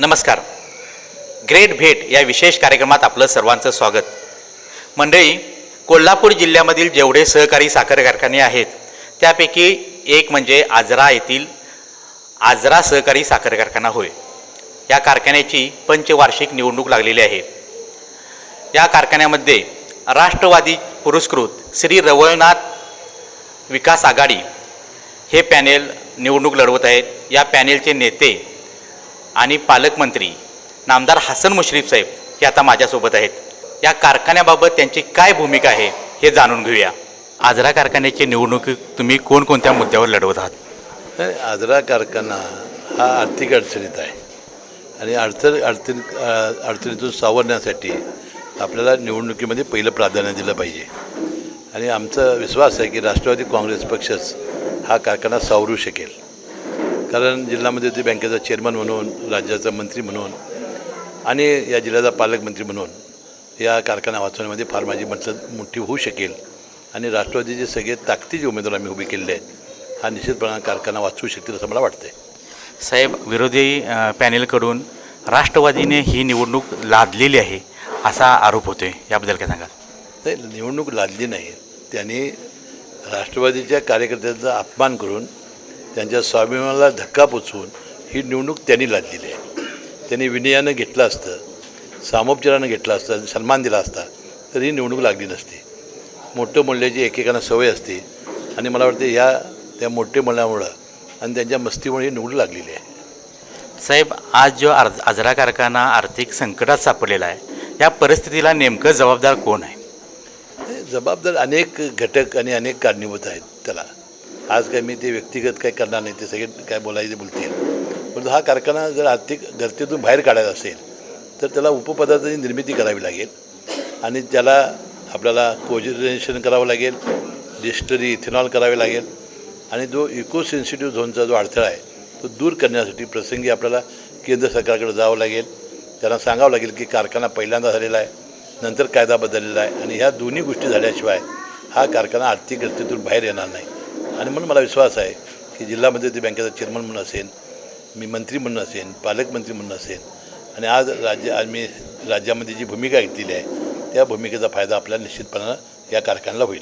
नमस्कार. ग्रेट भेट या विशेष कार्यक्रमात आपलं सर्वांचं स्वागत. मंडळी कोल्हापूर जिल्ह्यामधील जेवढे सहकारी साखर कारखाने आहेत त्यापैकी एक म्हणजे आजरा येथील आजरा सहकारी साखर कारखाना होय. या कारखान्याची पंचवार्षिक निवडणूक लागलेली आहे. या कारखान्यामध्ये राष्ट्रवादी पुरस्कृत श्री रवळनाथ विकास आघाडी हे पॅनेल निवडणूक लढवत आहेत. या पॅनेलचे नेते आणि पालकमंत्री नामदार हसन मुश्रीफ साहेब हे आता माझ्यासोबत आहेत. या कारखान्याबाबत त्यांची काय भूमिका आहे हे जाणून घेऊया. आजरा कारखान्याची निवडणूक तुम्ही कोणकोणत्या मुद्द्यावर लढवत आहात? आजरा कारखाना हा आर्थिक अडचणीत आहे. आणि अडचण अडचण अडचणीतून सावरण्यासाठी आपल्याला निवडणुकीमध्ये पहिलं प्राधान्य दिलं पाहिजे. आणि आमचा विश्वास आहे की राष्ट्रवादी काँग्रेस पक्षच हा कारखाना सावरू शकेल. कारण जिल्ह्यामध्ये ते बँकेचा चेअरमन म्हणून राज्याचा मंत्री म्हणून आणि या जिल्ह्याचा पालकमंत्री म्हणून या कारखाना वाचवण्यामध्ये फार माझी मदत मोठी होऊ शकेल. आणि राष्ट्रवादीचे सगळे ताकदीचे उमेदवार आम्ही उभे केलेले आहेत हा निश्चितपणाने कारखाना वाचवू शकतील असं मला वाटतंय. साहेब विरोधी पॅनेलकडून राष्ट्रवादीने ही निवडणूक लादलेली आहे असा आरोप होतोय. याबद्दल काय सांगाल? नाही निवडणूक लादली नाही. त्यांनी राष्ट्रवादीच्या कार्यकर्त्यांचा अपमान करून त्यांच्या स्वाभिमानाला धक्का पोचवून ही निवडणूक त्यांनी लादलेली आहे. त्यांनी विनयानं घेतलं असतं सामोपचारानं घेतलं असतं सन्मान दिला असता तर ही निवडणूक लागली नसती. मोठं म्हणल्याची एकेकांना सवय असते आणि मला वाटतं ह्या त्या मोठे म्हणल्यामुळं आणि त्यांच्या मस्तीमुळे ही निवडणूक लागलेली आहे. साहेब आज जो अर्ज आजरा कारखाना आर्थिक संकटात सापडलेला आहे या परिस्थितीला नेमकं जबाबदार कोण आहे? जबाबदार अनेक घटक आणि अनेक कारणीभूत आहेत त्याला. आज काय मी ते व्यक्तिगत काय करणार नाही ते सगळे काय बोलायचे बोलतील. परंतु हा कारखाना जर आर्थिक गर्तेतून बाहेर काढायचा असेल तर त्याला उपपदार्थाची निर्मिती करावी लागेल आणि त्याला आपल्याला कोजिनेशन करावं लागेल डिस्टरी इथेनॉल करावे लागेल. आणि जो इको सेन्सिटिव्ह झोनचा जो अडथळा आहे तो दूर करण्यासाठी प्रसंगी आपल्याला केंद्र सरकारकडे जावं लागेल. त्यांना सांगावं लागेल की कारखाना पहिल्यांदा झालेला आहे नंतर कायदा बदललेला आहे आणि ह्या दोन्ही गोष्टी झाल्याशिवाय हा कारखाना आर्थिक गतीतून बाहेर येणार नाही. आणि म्हणून मला विश्वास आहे की जिल्ह्यामध्ये ते बँकेचा चेअरमन म्हणून असेल मी मंत्री म्हणून असेन पालकमंत्री म्हणून असेल आणि आज राज्य आज मी राज्यामध्ये जी भूमिका घेतलेली आहे त्या भूमिकेचा फायदा आपल्याला निश्चितपणानं या कारखान्याला होईल.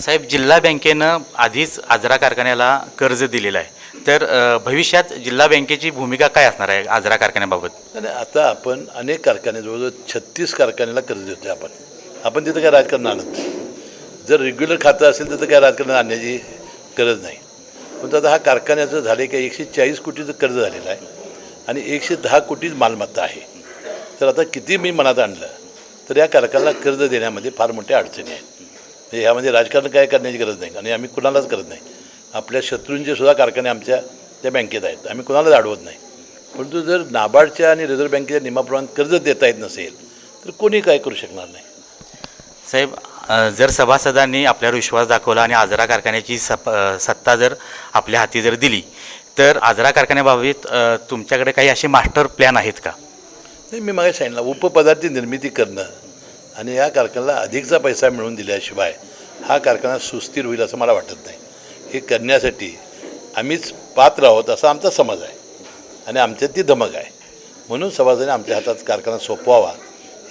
साहेब जिल्हा बँकेनं आधीच आजरा कारखान्याला कर्ज दिलेलं आहे. तर भविष्यात जिल्हा बँकेची भूमिका काय असणार आहे आजरा कारखान्याबाबत? आणि आता आपण अनेक कारखाने जवळजवळ छत्तीस कारखान्याला कर्ज देतोय आपण. आपण तिथं काय राजकारण आणत जर रेग्युलर खातं असेल तर काय राजकारण आणण्याची गरज नाही. पण आता हा कारखान्याचं झाले की एकशे चाळीस कोटीचं कर्ज झालेलं आहे आणि एकशे दहा कोटीच मालमत्ता आहे. तर आता किती मी मनात आणलं तर या कारखान्याला कर्ज देण्यामध्ये फार मोठ्या अडचणी आहेत. म्हणजे ह्यामध्ये राजकारण काय करण्याची गरज नाही आणि आम्ही कुणालाच करत नाही. आपल्या शत्रूंचे सुद्धा कारखाने आमच्या त्या बँकेत आहेत आम्ही कुणालाच अडवत नाही. परंतु जर नाबार्डच्या आणि रिझर्व्ह बँकेच्या नियमाप्रमाणे कर्ज देता येत नसेल तर कोणी काय करू शकणार नाही? साहेब जर सभासदांनी आपल्यावर विश्वास दाखवला आणि आजरा कारखान्याची सप सत्ता जर आपल्या हाती जर दिली तर आजरा कारखान्याबाबत तुमच्याकडे काही असे मास्टर प्लॅन आहेत का? नाही मी मागे सांगितलं उपपदार्थ निर्मिती करणं आणि या कारखान्याला अधिकचा पैसा मिळवून दिल्याशिवाय हा कारखाना सुस्थिर होईल असं मला वाटत नाही. हे करण्यासाठी आम्हीच पात्र आहोत असा आमचा समज आहे आणि आमच्यात ती धमक आहे. म्हणून सभासदाने आमच्या हातात कारखाना सोपवावा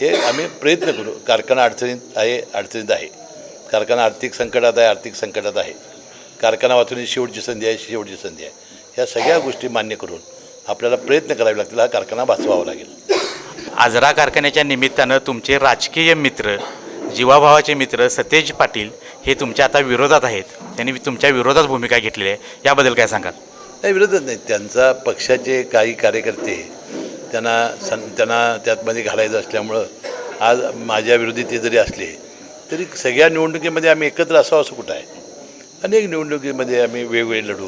हे आम्ही प्रयत्न करू. कारखाना अडचणीत आहे अडचणीत आहे. कारखाना आर्थिक संकटात आहे आर्थिक संकटात आहे. कारखाना वाचवण्याची शेवटची संधी आहे शेवटची संधी आहे. ह्या सगळ्या गोष्टी मान्य करून आपल्याला प्रयत्न करावे लागतील. हा कारखाना वाचवावा लागेल. आजरा कारखान्याच्या निमित्तानं तुमचे राजकीय मित्र जीवाभावाचे मित्र सतेज पाटील हे तुमच्या आता विरोधात आहेत. त्यांनी तुमच्या विरोधात भूमिका घेतलेली आहे. याबद्दल काय सांगाल? नाही विरोधच नाही त्यांचा पक्षाचे काही कार्यकर्ते त्यांना सं त्यांना त्यातमध्ये घालायचं असल्यामुळं आज माझ्या विरोधी ते जरी असले तरी सगळ्या निवडणुकीमध्ये आम्ही एकत्र असावं असं कुठं आहे? अनेक निवडणुकीमध्ये आम्ही वेगवेगळे लढू.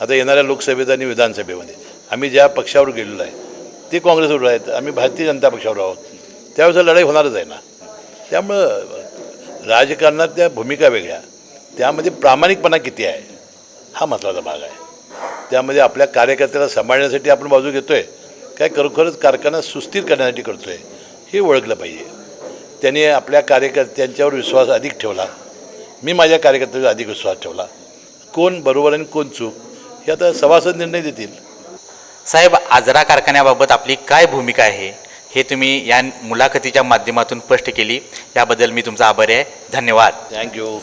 आता येणाऱ्या लोकसभेत आणि विधानसभेमध्ये आम्ही ज्या पक्षावर गेलेलो आहे ते काँग्रेसवर आहेत आम्ही भारतीय जनता पक्षावर आहोत. त्यावेळेस लढाई होणारच आहे ना. त्यामुळं राजकारणात त्या भूमिका वेगळ्या. त्यामध्ये प्रामाणिकपणा किती आहे? हा महत्त्वाचा भाग आहे. त्यामध्ये आपल्या कार्यकर्त्याला सांभाळण्यासाठी आपण बाजू घेतो आहे काय खरोखरच कारखाना सुस्थिर करण्यासाठी करतो आहे हे ओळखलं पाहिजे. त्याने आपल्या कार्यकर्त्यांच्यावर विश्वास अधिक ठेवला. मी माझ्या कार्यकर्त्यावर अधिक विश्वास ठेवला. कोण बरोबर आणि कोण चूक हे आता सभासद निर्णय देतील. साहेब आजरा कारखान्याबाबत आपली काय भूमिका आहे हे तुम्ही या मुलाखतीच्या माध्यमातून स्पष्ट केली. याबद्दल मी तुमचा आभारी आहे. धन्यवाद. थँक्यू